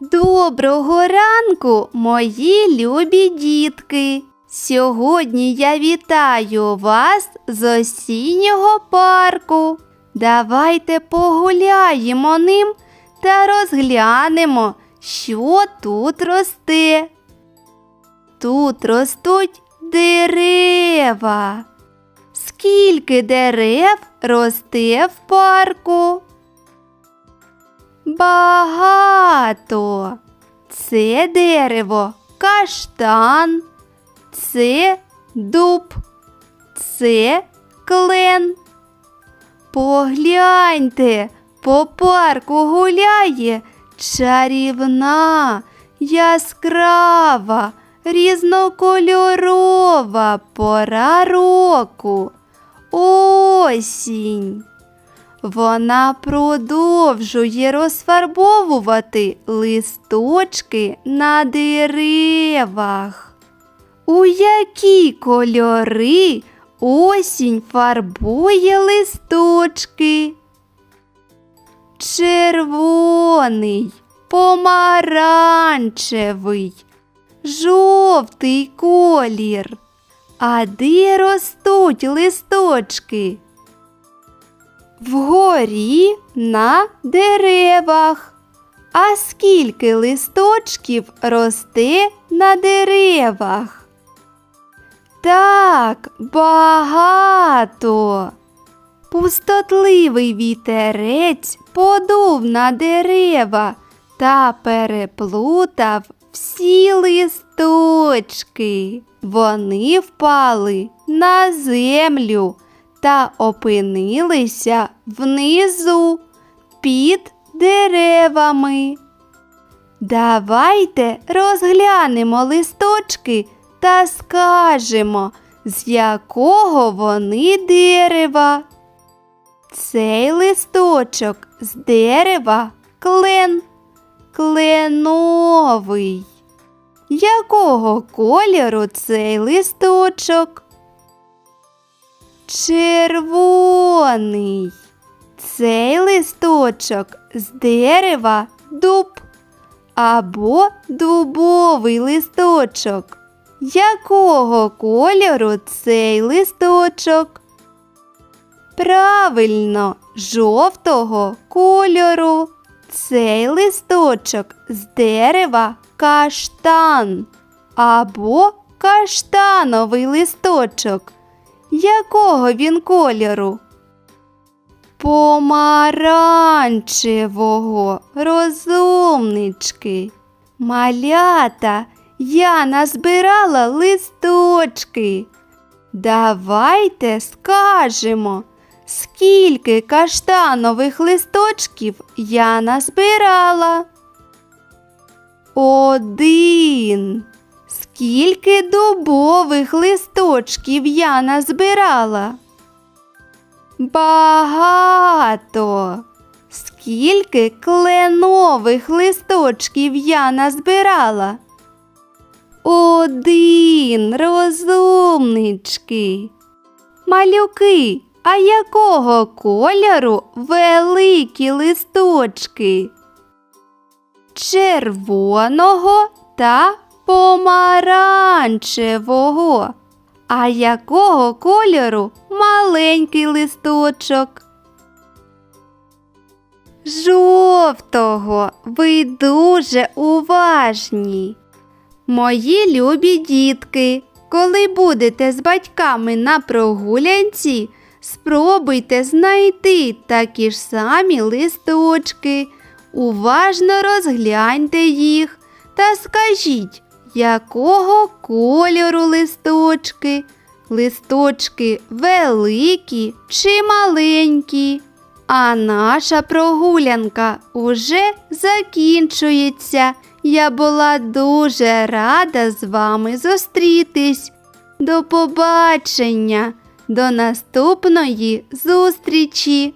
Доброго ранку, мої любі дітки! Сьогодні я вітаю вас з осіннього парку. Давайте погуляємо ним та розглянемо, що тут росте. Тут ростуть дерева. Скільки дерев росте в парку? Багато. Це дерево каштан, це дуб, це клен. Погляньте, по парку гуляє чарівна, яскрава, різнокольорова пора року. Осінь. Вона продовжує розфарбовувати листочки на деревах. У які кольори осінь фарбує листочки? Червоний, помаранчевий, жовтий колір. А де ростуть листочки? Вгорі на деревах. А скільки листочків росте на деревах? Так, багато. Пустотливий вітерець подув на дерева та переплутав всі листочки. Вони впали на землю та опинилися внизу під деревами. Давайте розглянемо листочки та скажемо, з якого вони дерева. Цей листочок з дерева клен, кленовий. Якого кольору цей листочок? Червоний. Цей листочок з дерева дуб або дубовий листочок. Якого кольору цей листочок? Правильно, жовтого кольору. Цей листочок з дерева каштан або каштановий листочок. Якого він кольору? Помаранчевого, розумнички. Малята, я назбирала листочки. Давайте скажемо, скільки каштанових листочків я назбирала. Один. Скільки дубових листочків я назбирала? Багато. Скільки кленових листочків я назбирала? Один, розумнички. Малюки, а якого кольору великі листочки? Червоного та помаранчевого. А якого кольору маленький листочок? Жовтого. Ви дуже уважні. Мої любі дітки, коли будете з батьками на прогулянці, спробуйте знайти такі ж самі листочки. Уважно розгляньте їх та скажіть, якого кольору листочки? Листочки великі чи маленькі? А наша прогулянка уже закінчується. Я була дуже рада з вами зустрітись. До побачення, до наступної зустрічі!